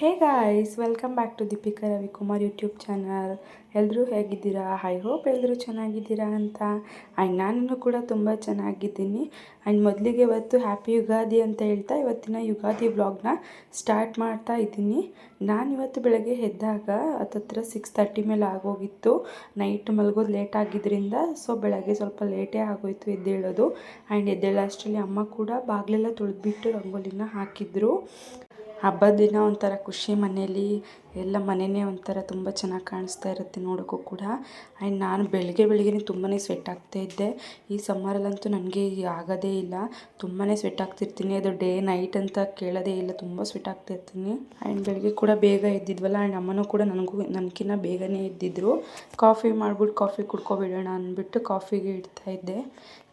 Hey guys welcome back to Deepika Ravikumar YouTube channel ಎಲ್ಲರೂ ಹೇಗಿದ್ದೀರಾ? I hope ಎಲ್ಲರೂ ಚೆನ್ನಾಗಿದ್ದೀರಾ ಅಂತ. ಆ್ಯಂಡ್ ನಾನು ಕೂಡ ತುಂಬ ಚೆನ್ನಾಗಿದ್ದೀನಿ. ಆ್ಯಂಡ್ ಮೊದಲಿಗೆ ಇವತ್ತು ಹ್ಯಾಪಿ ಯುಗಾದಿ ಅಂತ ಹೇಳ್ತಾ ಇವತ್ತಿನ ಯುಗಾದಿ ವ್ಲಾಗ್ನ ಸ್ಟಾರ್ಟ್ ಮಾಡ್ತಾ ಇದ್ದೀನಿ. ನಾನು ಇವತ್ತು ಬೆಳಗ್ಗೆ ಎದ್ದಾಗ ಹತ್ತತ್ರ ಸಿಕ್ಸ್ ತರ್ಟಿ ಮೇಲೆ ಆಗೋಗಿತ್ತು. ನೈಟ್ ಮಲಗೋದು ಲೇಟ್ ಆಗಿದ್ದರಿಂದ ಸೊ ಬೆಳಗ್ಗೆ ಸ್ವಲ್ಪ ಲೇಟೇ ಆಗೋಯಿತು ಎದ್ದೇಳೋದು. ಆ್ಯಂಡ್ ಎದ್ದೇಳೋ ಅಷ್ಟರಲ್ಲಿ ಅಮ್ಮ ಕೂಡ ಬಾಗಿಲೆಲ್ಲ ತೊಳೆದ್ಬಿಟ್ಟು ರಂಗೋಲಿನ ಹಾಕಿದ್ರು. ಹಬ್ಬದ ದಿನ ಒಂಥರ ಖುಷಿ ಮನೇಲಿ, ಎಲ್ಲ ಮನೆಯೇ ಒಂಥರ ತುಂಬ ಚೆನ್ನಾಗಿ ಕಾಣಿಸ್ತಾ ಇರುತ್ತೆ ನೋಡೋಕ್ಕೂ ಕೂಡ. ಆ್ಯಂಡ್ ನಾನು ಬೆಳಗ್ಗೆ ಬೆಳಗ್ಗೆನೇ ತುಂಬಾ ಸ್ವೆಟ್ ಆಗ್ತಾ ಇದ್ದೆ. ಈ ಸಮ್ಮರಲ್ಲಂತೂ ನನಗೆ ಆಗೋದೇ ಇಲ್ಲ. ತುಂಬಾ ಸ್ವೆಟ್ ಆಗ್ತಿರ್ತೀನಿ. ಅದು ಡೇ ನೈಟ್ ಅಂತ ಕೇಳೋದೇ ಇಲ್ಲ. ತುಂಬ ಸ್ವೆಟ್ ಆಗ್ತಿರ್ತೀನಿ. ಆ್ಯಂಡ್ ಬೆಳಗ್ಗೆ ಕೂಡ ಬೇಗ ಎದ್ದಿದ್ವಲ್ಲ, ಆ್ಯಂಡ್ ಅಮ್ಮನೂ ಕೂಡ ನನಗೂ ನನಗಿನ್ನ ಬೇಗನೆ ಎದ್ದಿದ್ರು. ಕಾಫಿ ಮಾಡ್ಬಿಟ್ಟು ಕಾಫಿ ಕುಡ್ಕೊಬಿಡೋಣ ಅಂದ್ಬಿಟ್ಟು ಕಾಫಿಗೆ ಇಡ್ತಾ ಇದ್ದೆ.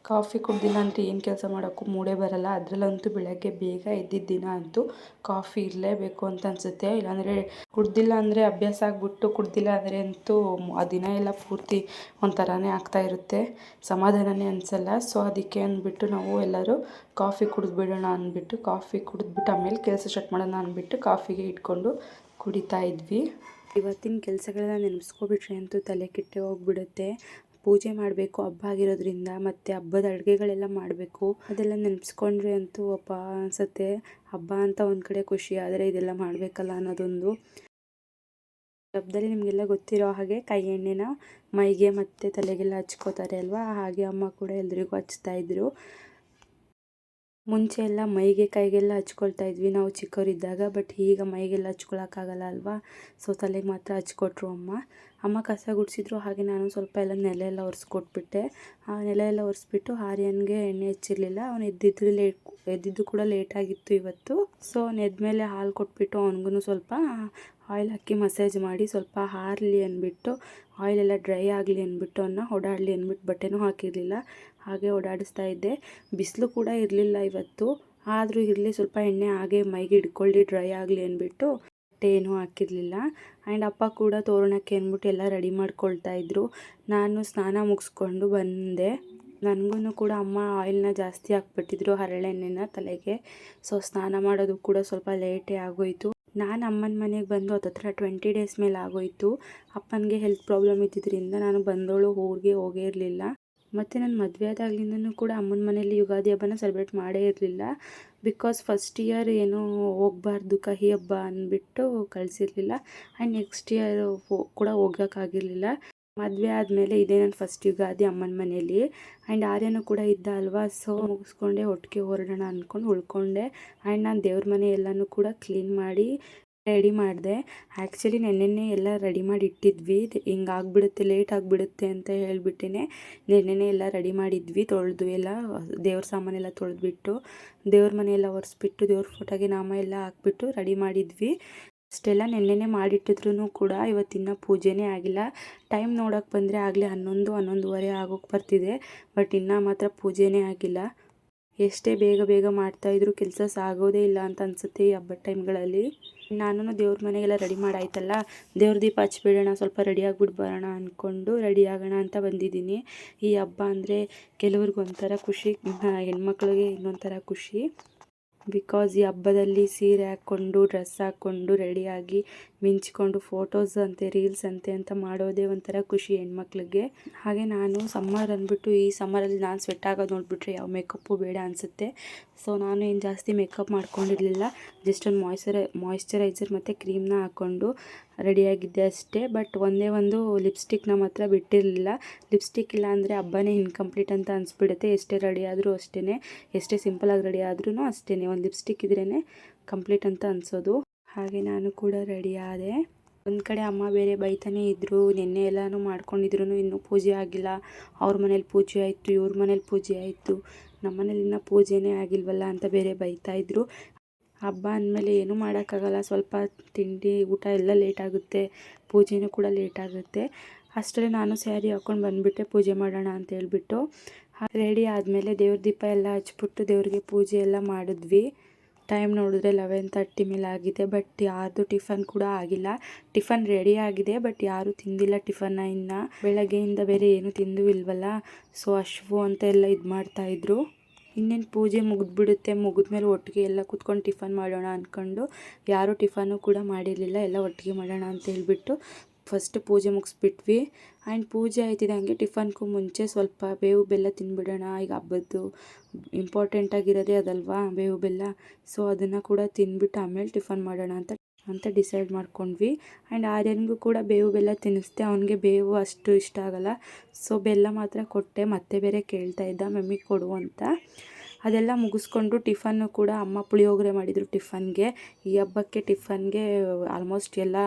ಕಾಫಿ ಕುಡ್ದಿಲ್ಲ ಅಂದರೆ ಏನು ಕೆಲಸ ಮಾಡೋಕ್ಕೂ ಮೂಡೇ ಬರಲ್ಲ. ಅದರಲ್ಲಂತೂ ಬೆಳಗ್ಗೆ ಬೇಗ ಎದ್ದಿದ್ದ ದಿನ ಅಂತೂ ಕಾಫಿ ಇರಲೇಬೇಕು ಅಂತ ಅನಿಸುತ್ತೆ. ಇಲ್ಲಾಂದರೆ ಕುಡ್ದಿಲ್ಲ ಅಂದರೆ ಅಭ್ಯಾಸ ಆಗಿಬಿಟ್ಟು ಕುಡ್ದಿಲ್ಲ ಅಂದರೆ ಅಂತೂ ಆ ದಿನ ಎಲ್ಲ ಪೂರ್ತಿ ಒಂಥರನೇ ಆಗ್ತಾ ಇರುತ್ತೆ. ಸಮಾಧಾನನೇ ಅನಿಸಲ್ಲ. ಸೊ, ಅದಕ್ಕೆ ಅಂದ್ಬಿಟ್ಟು ನಾವು ಎಲ್ಲರೂ ಕಾಫಿ ಕುಡಿದ್ಬಿಡೋಣ ಅಂದ್ಬಿಟ್ಟು ಕಾಫಿ ಕುಡಿದ್ಬಿಟ್ಟು ಆಮೇಲೆ ಕೆಲಸ ಸ್ಟಾರ್ಟ್ ಮಾಡೋಣ ಅಂದ್ಬಿಟ್ಟು ಕಾಫಿಗೆ ಇಟ್ಕೊಂಡು ಕುಡಿತಾ ಇದ್ವಿ. ಇವತ್ತಿನ ಕೆಲಸಗಳನ್ನ ನೆನೆಸ್ಕೊಬಿಟ್ರೆ ಅಂತೂ ತಲೆ ಕೆಟ್ಟೆ ಹೋಗ್ಬಿಡುತ್ತೆ. ಪೂಜೆ ಮಾಡಬೇಕು, ಹಬ್ಬ ಆಗಿರೋದ್ರಿಂದ, ಮತ್ತು ಹಬ್ಬದ ಅಡುಗೆಗಳೆಲ್ಲ ಮಾಡಬೇಕು. ಅದೆಲ್ಲ ನೆನೆಸ್ಕೊಂಡ್ರೆ ಅಂತೂ ಅಪ್ಪ ಅನಿಸುತ್ತೆ, ಹಬ್ಬ ಅಂತ ಒಂದು ಕಡೆ ಖುಷಿ ಆದರೆ ಇದೆಲ್ಲ ಮಾಡಬೇಕಲ್ಲ ಅನ್ನೋದೊಂದು. ಹಬ್ಬದಲ್ಲಿ ನಿಮಗೆಲ್ಲ ಗೊತ್ತಿರೋ ಹಾಗೆ ಕೈ ಎಣ್ಣೆನ ಮೈಗೆ ಮತ್ತು ತಲೆಗೆಲ್ಲ ಹಚ್ಕೋತಾರೆ ಅಲ್ವಾ? ಹಾಗೆ ಅಮ್ಮ ಕೂಡ ಎಲ್ರಿಗೂ ಹಚ್ತಾ ಇದ್ರು. ಮುಂಚೆ ಎಲ್ಲ ಮೈಗೆ ಕೈಗೆಲ್ಲ ಹಚ್ಕೊಳ್ತಾ ಇದ್ವಿ. ನಾವು ಚಿಕ್ಕವರಿದ್ದಾಗ ಬಟ್ ಈಗ ಮೈಗೆಲ್ಲ ಹಚ್ಕೊಳಕ್ಕಾಗಲ್ಲ ಅಲ್ವಾ? ಸೊ ತಲೆಗೆ ಮಾತ್ರ ಹಚ್ಕೊಟ್ರು ಅಮ್ಮ. ಅಮ್ಮ ಕಸ ಗುಡಿಸಿದ್ರು, ಹಾಗೆ ನಾನು ಸ್ವಲ್ಪ ಎಲ್ಲ ನೆಲೆ ಎಲ್ಲ ಒರೆಸ್ಕೊಟ್ಬಿಟ್ಟೆ. ಆ ನೆಲೆ ಎಲ್ಲ ಒರೆಸ್ಬಿಟ್ಟು ಆರ್ಯನ್ಗೆ ಎಣ್ಣೆ ಹಚ್ಚಿರಲಿಲ್ಲ. ಅವನು ಎದ್ದಿದ್ದು ಲೇಟ್ ಎದ್ದಿದ್ದು ಕೂಡ ಲೇಟಾಗಿತ್ತು ಇವತ್ತು. ಸೊ ಅವ್ನು ಎದ್ಮೇಲೆ ಹಾಲು ಕೊಟ್ಬಿಟ್ಟು ಅವನಿಗೂ ಸ್ವಲ್ಪ ಆಯಿಲ್ ಹಾಕಿ ಮಸಾಜ್ ಮಾಡಿ ಸ್ವಲ್ಪ ಹಾರಲಿ ಅಂದ್ಬಿಟ್ಟು ಆಯಿಲೆಲ್ಲ ಡ್ರೈ ಆಗಲಿ ಅಂದ್ಬಿಟ್ಟು ಅವನ್ನ ಓಡಾಡಲಿ ಅಂದ್ಬಿಟ್ಟು ಬಟ್ಟೆನೂ ಹಾಕಿರಲಿಲ್ಲ. ಹಾಗೆ ಓಡಾಡಿಸ್ತಾ ಇದ್ದೆ. ಬಿಸಿಲು ಕೂಡ ಇರಲಿಲ್ಲ ಇವತ್ತು. ಆದರೂ ಇರಲಿ, ಸ್ವಲ್ಪ ಎಣ್ಣೆ ಹಾಗೆ ಮೈಗೆ ಹಿಡ್ಕೊಳ್ಳಿ, ಡ್ರೈ ಆಗಲಿ ಅಂದ್ಬಿಟ್ಟು ಬಟ್ಟೆ ಏನೂ ಹಾಕಿರಲಿಲ್ಲ. ಆ್ಯಂಡ್ ಅಪ್ಪ ಕೂಡ ತೋರಣಕ್ಕೆ ಅಂದ್ಬಿಟ್ಟು ಎಲ್ಲ ರೆಡಿ ಮಾಡ್ಕೊಳ್ತಾ ಇದ್ರು. ನಾನು ಸ್ನಾನ ಮುಗಿಸ್ಕೊಂಡು ಬಂದೆ. ನನಗೂ ಕೂಡ ಅಮ್ಮ ಆಯಿಲ್ನ ಜಾಸ್ತಿ ಹಾಕ್ಬಿಟ್ಟಿದ್ರು ಹರಳೆಣ್ಣೆನ ತಲೆಗೆ. ಸೊ, ಸ್ನಾನ ಮಾಡೋದು ಕೂಡ ಸ್ವಲ್ಪ ಲೇಟೇ ಆಗೋಯಿತು. ನಾನು ಅಮ್ಮನ ಮನೆಗೆ ಬಂದು ಹತ್ತತ್ರ ಟ್ವೆಂಟಿ ಡೇಸ್ ಮೇಲೆ ಆಗೋಯಿತು. ಅಪ್ಪನಿಗೆ ಹೆಲ್ತ್ ಪ್ರಾಬ್ಲಮ್ ಇದ್ದಿದ್ದರಿಂದ ನಾನು ಬಂದೋಳು ಊರಿಗೆ ಹೋಗೇ ಇರಲಿಲ್ಲ. ಮತ್ತು ನಾನು ಮದುವೆ ಆದಾಗ್ಲಿಂದನೂ ಕೂಡ ಅಮ್ಮನ ಮನೆಯಲ್ಲಿ ಯುಗಾದಿ ಹಬ್ಬನ ಸೆಲೆಬ್ರೇಟ್ ಮಾಡೇ ಇರಲಿಲ್ಲ. ಬಿಕಾಸ್ ಫಸ್ಟ್ ಇಯರ್ ಏನೋ ಹೋಗಬಾರ್ದು ಕಹಿ ಹಬ್ಬ ಅಂದ್ಬಿಟ್ಟು ಕಳಿಸಿರ್ಲಿಲ್ಲ. ಆ್ಯಂಡ್ ನೆಕ್ಸ್ಟ್ ಇಯರ್ ಕೂಡ ಹೋಗೋಕ್ಕಾಗಿರಲಿಲ್ಲ ಮದುವೆ ಆದಮೇಲೆ ಇದೇ ನನ್ನ ಫಸ್ಟ್ ಯುಗಾದಿ ಅಮ್ಮನ ಮನೆಯಲ್ಲಿ. ಆ್ಯಂಡ್ ಆರ್ಯನೂ ಕೂಡ ಇದ್ದ ಅಲ್ವಾ? ಸೊ ಮುಗಿಸ್ಕೊಂಡೆ, ಒಟ್ಟಿಗೆ ಹೊರಡೋಣ ಅಂದ್ಕೊಂಡು ಉಳ್ಕೊಂಡೆ. ಆ್ಯಂಡ್ ನಾನು ದೇವ್ರ ಮನೆ ಎಲ್ಲನೂ ಕೂಡ ಕ್ಲೀನ್ ಮಾಡಿ ರೆಡಿ ಮಾಡಿದೆ. ಆ್ಯಕ್ಚುಲಿ ನೆನ್ನೆನೇ ಎಲ್ಲ ರೆಡಿ ಮಾಡಿ ಇಟ್ಟಿದ್ವಿ. ಹಿಂಗೆ ಆಗಿಬಿಡುತ್ತೆ, ಲೇಟ್ ಆಗಿಬಿಡುತ್ತೆ ಅಂತ ಹೇಳಿಬಿಟ್ಟೇ ನೆನ್ನೆನೇ ಎಲ್ಲ ರೆಡಿ ಮಾಡಿದ್ವಿ. ತೊಳೆದು ಎಲ್ಲ, ದೇವ್ರ ಸಾಮಾನೆಲ್ಲ ತೊಳೆದ್ಬಿಟ್ಟು, ದೇವ್ರ ಮನೆಯೆಲ್ಲ ಒರೆಸ್ಬಿಟ್ಟು, ದೇವ್ರ ಫೋಟೋಗೆ ನಾಮ ಎಲ್ಲ ಹಾಕ್ಬಿಟ್ಟು ರೆಡಿ ಮಾಡಿದ್ವಿ. ಅಷ್ಟೆಲ್ಲ ನೆನ್ನೆನೇ ಮಾಡಿಟ್ಟಿದ್ರು ಕೂಡ ಇವತ್ತಿನ ಪೂಜೆನೇ ಆಗಿಲ್ಲ. ಟೈಮ್ ನೋಡೋಕೆ ಬಂದರೆ ಆಗಲೇ ಹನ್ನೊಂದು, ಹನ್ನೊಂದುವರೆ ಆಗೋಕ್ಕೆ ಬರ್ತಿದೆ. ಬಟ್ ಇನ್ನೂ ಮಾತ್ರ ಪೂಜೆನೇ ಆಗಿಲ್ಲ. ಎಷ್ಟೇ ಬೇಗ ಬೇಗ ಮಾಡ್ತಾಯಿದ್ರು ಕೆಲಸ ಸಾಗೋದೇ ಇಲ್ಲ ಅಂತ ಅನಿಸುತ್ತೆ ಈ ಹಬ್ಬದ ಟೈಮ್ಗಳಲ್ಲಿ. ನಾನು ದೇವ್ರ ಮನೆಗೆಲ್ಲ ರೆಡಿ ಮಾಡಾಯ್ತಲ್ಲ, ದೇವ್ರ ದೀಪ ಹಚ್ಬಿಡೋಣ, ಸ್ವಲ್ಪ ರೆಡಿ ಆಗ್ಬಿಟ್ಟು ಬರೋಣ ಅಂದ್ಕೊಂಡು ರೆಡಿ ಆಗೋಣ ಅಂತ ಬಂದಿದ್ದೀನಿ. ಈ ಹಬ್ಬ ಅಂದರೆ ಕೆಲವ್ರಿಗೊಂಥರ ಖುಷಿ ಹೆಣ್ಮಕ್ಳಿಗೆ ಇನ್ನೊಂಥರ ಖುಷಿ. ಬಿಕಾಸ್ ಈ ಹಬ್ಬದಲ್ಲಿ ಸೀರೆ ಹಾಕ್ಕೊಂಡು ಡ್ರೆಸ್ ಹಾಕ್ಕೊಂಡು ರೆಡಿಯಾಗಿ ಮಿಂಚ್ಕೊಂಡು ಫೋಟೋಸ್ ಅಂತೆ, ರೀಲ್ಸ್ ಅಂತೆ ಅಂತ ಮಾಡೋದೇ ಒಂಥರ ಖುಷಿ ಹೆಣ್ಮಕ್ಳಿಗೆ. ಹಾಗೆ ನಾನು ಸಮ್ಮರ್ ಅಂದ್ಬಿಟ್ಟು ಈ ಸಮ್ಮರಲ್ಲಿ ನಾನು ಸ್ವೆಟ್ ಆಗೋದು ನೋಡಿಬಿಟ್ರೆ ಯಾವ ಮೇಕಪ್ಪು ಬೇಡ ಅನಿಸುತ್ತೆ. ಸೊ ನಾನು ಏನು ಜಾಸ್ತಿ ಮೇಕಪ್ ಮಾಡ್ಕೊಂಡಿರಲಿಲ್ಲ. ಜಸ್ಟ್ ಒಂದು ಮಾಯ್ಚರೈ ಮಾಯ್ಶ್ಚರೈಸರ್ ಮತ್ತು ಕ್ರೀಮ್ನ ಹಾಕ್ಕೊಂಡು ರೆಡಿಯಾಗಿದ್ದೆ ಅಷ್ಟೇ. ಬಟ್ ಒಂದೇ ಒಂದು ಲಿಪ್ಸ್ಟಿಕ್ನ ಮಾತ್ರ ಬಿಟ್ಟಿರಲಿಲ್ಲ. ಲಿಪ್ಸ್ಟಿಕ್ ಇಲ್ಲ ಅಂದರೆ ಹಬ್ಬನೇ ಇನ್ಕಂಪ್ಲೀಟ್ ಅಂತ ಅನಿಸ್ಬಿಡುತ್ತೆ. ಎಷ್ಟೇ ರೆಡಿ ಆದರೂ ಅಷ್ಟೇ ಎಷ್ಟೇ ಸಿಂಪಲಾಗಿ ರೆಡಿ ಆದ್ರೂ ಅಷ್ಟೇ ಒಂದು ಲಿಪ್ಸ್ಟಿಕ್ ಇದ್ರೇ ಕಂಪ್ಲೀಟ್ ಅಂತ ಅನಿಸೋದು. ಹಾಗೆ ನಾನು ಕೂಡ ರೆಡಿ ಆದೆ. ಒಂದು ಕಡೆ ಅಮ್ಮ ಬೇರೆ ಬೈತಾನೆ ಇದ್ದರು ನಿನ್ನೆ ಎಲ್ಲನೂ ಮಾಡ್ಕೊಂಡಿದ್ರು ಇನ್ನೂ ಪೂಜೆ ಆಗಿಲ್ಲ. ಅವ್ರ ಮನೇಲಿ ಪೂಜೆ ಆಯಿತು, ಇವ್ರ ಮನೇಲಿ ಪೂಜೆ ಆಯಿತು. ನಮ್ಮ ಮನೇಲಿ ಇನ್ನೂ ಪೂಜೆನೇ ಆಗಿಲ್ವಲ್ಲ ಅಂತ ಬೇರೆ ಬೈತಾಯಿದ್ರು ಹಬ್ಬ ಅಂದಮೇಲೆ ಏನೂ ಮಾಡೋಕ್ಕಾಗಲ್ಲ, ಸ್ವಲ್ಪ ತಿಂಡಿ, ಊಟ ಎಲ್ಲ ಲೇಟ್ ಆಗುತ್ತೆ. ಪೂಜೆನೂ ಕೂಡ ಲೇಟ್ ಆಗುತ್ತೆ. ಅಷ್ಟರಲ್ಲಿ ನಾನು ಸ್ಯಾರಿ ಹಾಕ್ಕೊಂಡು ಬಂದುಬಿಟ್ಟೆ, ಪೂಜೆ ಮಾಡೋಣ ಅಂತ ಹೇಳ್ಬಿಟ್ಟು. ರೆಡಿ ಆದಮೇಲೆ ದೇವ್ರ ದೀಪ ಎಲ್ಲ ಹಚ್ಬಿಟ್ಟು ದೇವ್ರಿಗೆ ಪೂಜೆ ಎಲ್ಲ ಮಾಡಿದ್ವಿ. ಟೈಮ್ ನೋಡಿದ್ರೆ ಲೆವೆನ್ ತರ್ಟಿ ಮೇಲೆ ಆಗಿದೆ, ಬಟ್ ಯಾರ್ದು ಟಿಫನ್ ಕೂಡ ಆಗಿಲ್ಲ. ಟಿಫನ್ ರೆಡಿ ಆಗಿದೆ, ಬಟ್ ಯಾರೂ ತಿಂದಿಲ್ಲ ಟಿಫನ್ನ ಇನ್ನು. ಬೆಳಗ್ಗೆಯಿಂದ ಬೇರೆ ಏನು ತಿಂದು ಇಲ್ವಲ್ಲ? ಸೊ, ಅಶ್ವು ಅಂತ ಎಲ್ಲ ಇದು ಮಾಡ್ತಾಯಿದ್ರು ಇನ್ನೇನು ಪೂಜೆ ಮುಗಿದ್ಬಿಡುತ್ತೆ, ಮುಗಿದ್ಮೇಲೆ ಒಟ್ಟಿಗೆ ಎಲ್ಲ ಕೂತ್ಕೊಂಡು ಟಿಫನ್ ಮಾಡೋಣ ಅಂದ್ಕೊಂಡು ಯಾರೂ ಟಿಫನ್ನು ಕೂಡ ಮಾಡಿರಲಿಲ್ಲ, ಎಲ್ಲ ಒಟ್ಟಿಗೆ ಮಾಡೋಣ ಅಂತ ಹೇಳ್ಬಿಟ್ಟು. ಫಸ್ಟ್ ಪೂಜೆ ಮುಗಿಸ್ಬಿಟ್ವಿ. ಆ್ಯಂಡ್ ಪೂಜೆ ಆಯ್ತಿದ್ದಂಗೆ ಟಿಫನ್ಗೂ ಮುಂಚೆ ಸ್ವಲ್ಪ ಬೇವು ಬೆಲ್ಲ ತಿಂದ್ಬಿಡೋಣ ಈಗ ಹಬ್ಬದ್ದು ಇಂಪಾರ್ಟೆಂಟ್ ಆಗಿರೋದೇ ಅದಲ್ವಾ? ಬೇವು ಬೆಲ್ಲ. ಸೊ ಅದನ್ನು ಕೂಡ ತಿನ್ಬಿಟ್ಟು ಆಮೇಲೆ ಟಿಫನ್ ಮಾಡೋಣ ಅಂತ ಅಂತ ಡಿಸೈಡ್ ಮಾಡ್ಕೊಂಡ್ವಿ. ಆ್ಯಂಡ್ ಆರ್ಯನಿಗೂ ಕೂಡ ಬೇವು ಬೆಲ್ಲ ತಿನ್ನಿಸ್ದೆ. ಅವನಿಗೆ ಬೇವು ಅಷ್ಟು ಇಷ್ಟ ಆಗಲ್ಲ. ಸೊ ಬೆಲ್ಲ ಮಾತ್ರ ಕೊಟ್ಟೆ. ಮತ್ತೆ ಬೇರೆ ಕೇಳ್ತಾ ಇದ್ದ ಮಮ್ಮಿಗೆ ಕೊಡು ಅಂತ. ಅದೆಲ್ಲ ಮುಗಿಸ್ಕೊಂಡು ಟಿಫನ್ನು ಕೂಡ ಅಮ್ಮ ಪುಳಿಯೋಗರೆ ಮಾಡಿದರು ಟಿಫನ್ಗೆ. ಈ ಹಬ್ಬಕ್ಕೆ ಟಿಫನ್ಗೆ ಆಲ್ಮೋಸ್ಟ್ ಎಲ್ಲ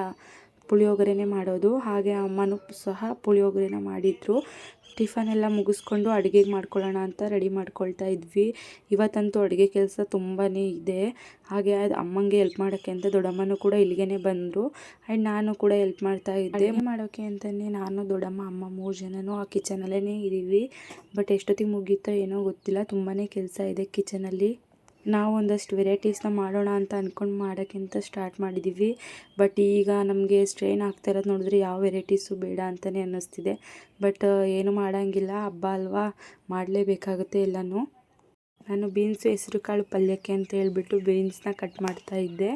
ಪುಳಿಯೋಗರೆನೇ ಮಾಡೋದು. ಹಾಗೆ ಅಮ್ಮನೂ ಸಹ ಪುಳಿಯೋಗರೆನ ಮಾಡಿದರು. ಟಿಫನ್ ಎಲ್ಲ ಮುಗಿಸ್ಕೊಂಡು ಅಡುಗೆಗೆ ಮಾಡ್ಕೊಳ್ಳೋಣ ಅಂತ ರೆಡಿ ಮಾಡ್ಕೊಳ್ತಾ ಇದ್ವಿ. ಇವತ್ತಂತೂ ಅಡುಗೆ ಕೆಲಸ ತುಂಬಾ ಇದೆ. ಹಾಗೆ ಅದು ಅಮ್ಮಂಗೆ ಹೆಲ್ಪ್ ಮಾಡೋಕ್ಕೆ ಅಂತ ದೊಡ್ಡಮ್ಮನೂ ಕೂಡ ಇಲ್ಲಿಗೆ ಬಂದರು. ಆ್ಯಂಡ್ ನಾನು ಕೂಡ ಹೆಲ್ಪ್ ಮಾಡ್ತಾ ಇದ್ದೆ. ಮಾಡೋಕ್ಕೆ ಅಂತಲೇ ನಾನು, ದೊಡ್ಡಮ್ಮ, ಅಮ್ಮ ಮೂರು ಜನನೂ ಆ ಕಿಚನಲ್ಲೇ ಇದ್ದೀವಿ. ಬಟ್ ಎಷ್ಟೊತ್ತಿಗೆ ಮುಗೀತೋ ಏನೋ ಗೊತ್ತಿಲ್ಲ. ತುಂಬಾ ಕೆಲಸ ಇದೆ ಕಿಚನಲ್ಲಿ ನಾವು ಒಂದಷ್ಟು ವೆರೈಟೀಸ್ನ ಮಾಡೋಣ ಅಂತ ಅಂದ್ಕೊಂಡು ಮಾಡೋಕ್ಕಿಂತ ಸ್ಟಾರ್ಟ್ ಮಾಡಿದ್ದೀವಿ ಬಟ್ ಈಗ ನಮಗೆ ಸ್ಟ್ರೈನ್ ಆಗ್ತಾ ಇರೋದು ನೋಡಿದ್ರೆ ಯಾವ ವೆರೈಟೀಸು ಬೇಡ ಅಂತಲೇ ಅನ್ನಿಸ್ತಿದೆ. ಬಟ್ ಏನು ಮಾಡೋಂಗಿಲ್ಲ. ಹಬ್ಬ ಅಲ್ವಾ? ಮಾಡಲೇಬೇಕಾಗುತ್ತೆ ಎಲ್ಲನೂ. ನಾನು ಬೀನ್ಸು ಹೆಸರು ಕಾಳು ಪಲ್ಯಕ್ಕೆ ಅಂತ ಹೇಳಿಬಿಟ್ಟು ಬೀನ್ಸ್ನ ಕಟ್ ಮಾಡ್ತಾ ಇದ್ದೆ.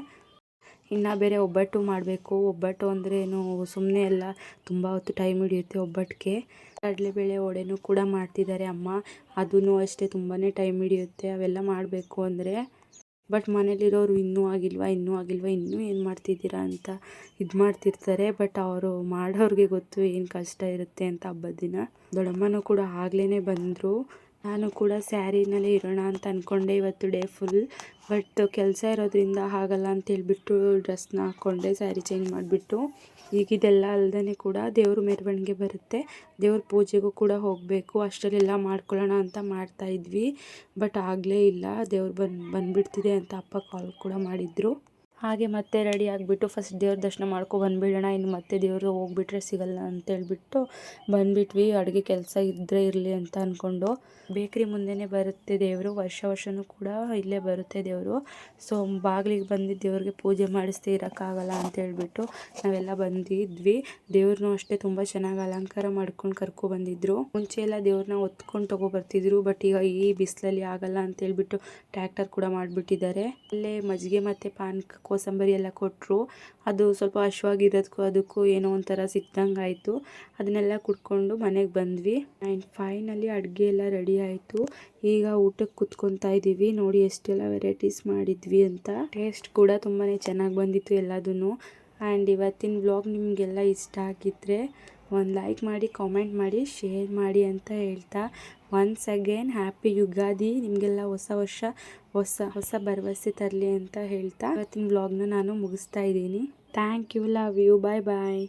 ಇನ್ನು ಬೇರೆ ಒಬ್ಬಟ್ಟು ಮಾಡಬೇಕು. ಒಬ್ಬಟ್ಟು ಅಂದರೆ ಏನು? ಸುಮ್ಮನೆ ಎಲ್ಲ ತುಂಬ ಹೊತ್ತು ಟೈಮ್ ಹಿಡಿಯುತ್ತೆ ಒಬ್ಬಟ್ಟಿಗೆ ಕಡಲೆಬೇಳೆ ವಡೆನೂ ಕೂಡ ಮಾಡ್ತಿದ್ದಾರೆ ಅಮ್ಮ. ಅದೂ ಅಷ್ಟೇ ತುಂಬಾ ಟೈಮ್ ಹಿಡಿಯುತ್ತೆ. ಅವೆಲ್ಲ ಮಾಡಬೇಕು ಅಂದರೆ. ಬಟ್ ಮನೇಲಿರೋರು ಇನ್ನೂ ಆಗಿಲ್ವಾ ಇನ್ನೂ ಆಗಿಲ್ವಾ, ಇನ್ನೂ ಏನು ಮಾಡ್ತಿದ್ದೀರಾ ಅಂತ ಇದು ಮಾಡ್ತಿರ್ತಾರೆ. ಬಟ್ ಅವರು ಮಾಡೋರಿಗೆ ಗೊತ್ತು ಏನು ಕಷ್ಟ ಇರುತ್ತೆ ಅಂತ ಹಬ್ಬದ ದಿನ. ದೊಡ್ಡಮ್ಮನೂ ಕೂಡ ಆಗ್ಲೇ ಬಂದರು. ನಾನು ಕೂಡ ಸ್ಯಾರಿನಲ್ಲಿ ಇರೋಣ ಅಂತ ಅಂದ್ಕೊಂಡೆ ಇವತ್ತು ಡೇ ಫುಲ್. ಬಟ್ ಕೆಲಸ ಇರೋದ್ರಿಂದ ಆಗಲ್ಲ ಅಂತ ಹೇಳಿಬಿಟ್ಟು ಡ್ರೆಸ್ನ ಹಾಕ್ಕೊಂಡೆ ಸ್ಯಾರಿ ಚೇಂಜ್ ಮಾಡಿಬಿಟ್ಟು. ಈಗ ಇದೆಲ್ಲ ಅಲ್ಲದೇ ಕೂಡ ದೇವ್ರ ಮೆರವಣಿಗೆ ಬರುತ್ತೆ. ದೇವ್ರ ಪೂಜೆಗೂ ಕೂಡ ಹೋಗಬೇಕು. ಅಷ್ಟರಲ್ಲೆಲ್ಲ ಮಾಡ್ಕೊಳ್ಳೋಣ ಅಂತ ಮಾಡ್ತಾಯಿದ್ವಿ ಬಟ್ ಆಗಲೇ ಇಲ್ಲ. ದೇವ್ರು ಬಂದು, ಬಂದುಬಿಡ್ತಿದೆ ಅಂತ ಅಪ್ಪ ಕಾಲ್ ಕೂಡ ಮಾಡಿದರು. ಹಾಗೆ ಮತ್ತೆ ರೆಡಿ ಆಗಿಬಿಟ್ಟು ಫಸ್ಟ್ ದೇವ್ರ ದರ್ಶನ ಮಾಡ್ಕೊ ಬಂದುಬಿಡೋಣ. ಇನ್ನು ಮತ್ತೆ ದೇವರು ಹೋಗ್ಬಿಟ್ರೆ ಸಿಗಲ್ಲ ಅಂತೇಳ್ಬಿಟ್ಟು ಬಂದುಬಿಟ್ವಿ. ಅಡುಗೆ ಕೆಲಸ ಇದ್ದರೆ ಇರಲಿ ಅಂತ ಅಂದ್ಕೊಂಡು ಬೇಕ್ರಿ ಮುಂದೆನೇ ಬರುತ್ತೆ ದೇವರು. ವರ್ಷ ವರ್ಷವೂ ಕೂಡ ಇಲ್ಲೇ ಬರುತ್ತೆ ದೇವರು. ಸೊ ಬಾಗಿಲಿಗೆ ಬಂದು ದೇವ್ರಿಗೆ ಪೂಜೆ ಮಾಡಿಸ್ದೆ ಇರೋಕ್ಕಾಗಲ್ಲ ಅಂತೇಳ್ಬಿಟ್ಟು ನಾವೆಲ್ಲ ಬಂದಿದ್ವಿ. ದೇವ್ರನ್ನೂ ಅಷ್ಟೇ ತುಂಬ ಚೆನ್ನಾಗಿ ಅಲಂಕಾರ ಮಾಡ್ಕೊಂಡು ಕರ್ಕೊ ಬಂದಿದ್ರು. ಮುಂಚೆ ಎಲ್ಲ ದೇವ್ರನ್ನ ಹೊತ್ಕೊಂಡು ತಗೋ ಬರ್ತಿದ್ರು ಬಟ್ ಈಗ ಈ ಬಿಸಿಲಲ್ಲಿ ಆಗಲ್ಲ ಅಂತೇಳ್ಬಿಟ್ಟು ಟ್ರ್ಯಾಕ್ಟರ್ ಕೂಡ ಮಾಡಿಬಿಟ್ಟಿದ್ದಾರೆ. ಅಲ್ಲೇ ಮಜ್ಜಿಗೆ ಮತ್ತು ಪಾನಕ ಕೋಸಂಬರಿ ಎಲ್ಲ ಕೊಟ್ಟರು ಅದು ಸ್ವಲ್ಪ ಹಶ್ವಾಗಿರೋದಕ್ಕೂ ಅದಕ್ಕೂ ಏನೋ ಒಂಥರ ಸಿಕ್ದಂಗೆ ಆಯಿತು ಅದನ್ನೆಲ್ಲ ಕುಡ್ಕೊಂಡು ಮನೆಗೆ ಬಂದ್ವಿ. ಆ್ಯಂಡ್ ಫೈನಲಿ ಅಡುಗೆ ಎಲ್ಲ ರೆಡಿ ಆಯಿತು. ಈಗ ಊಟಕ್ಕೆ ಕುತ್ಕೊತಾ ಇದ್ದೀವಿ ನೋಡಿ ಎಷ್ಟೆಲ್ಲ ವೆರೈಟೀಸ್ ಮಾಡಿದ್ವಿ ಅಂತ. ಟೇಸ್ಟ್ ಕೂಡ ತುಂಬಾ ಚೆನ್ನಾಗಿ ಬಂದಿತ್ತು ಎಲ್ಲದೂ ಆ್ಯಂಡ್ ಇವತ್ತಿನ ಬ್ಲಾಗ್ ನಿಮಗೆಲ್ಲ ಇಷ್ಟ ಆಗಿದ್ದರೆ ಒಂದು ಲೈಕ್ ಮಾಡಿ ಕಾಮೆಂಟ್ ಮಾಡಿ ಶೇರ್ ಮಾಡಿ ಅಂತ ಹೇಳ್ತಾ ಒನ್ಸ್ ಅಗೇನ್ ಹ್ಯಾಪಿ ಯುಗಾದಿ ನಿಮಗೆಲ್ಲ ಹೊಸ ವರ್ಷ, ಹೊಸ ಹೊಸ ಭರವಸೆ ತರಲಿ ಅಂತ ಹೇಳ್ತಾ ಇವತ್ತಿನ ವ್ಲಾಗ್ನ ನಾನು ಮುಗಿಸ್ತಾ ಇದ್ದೀನಿ. Thank you love you bye bye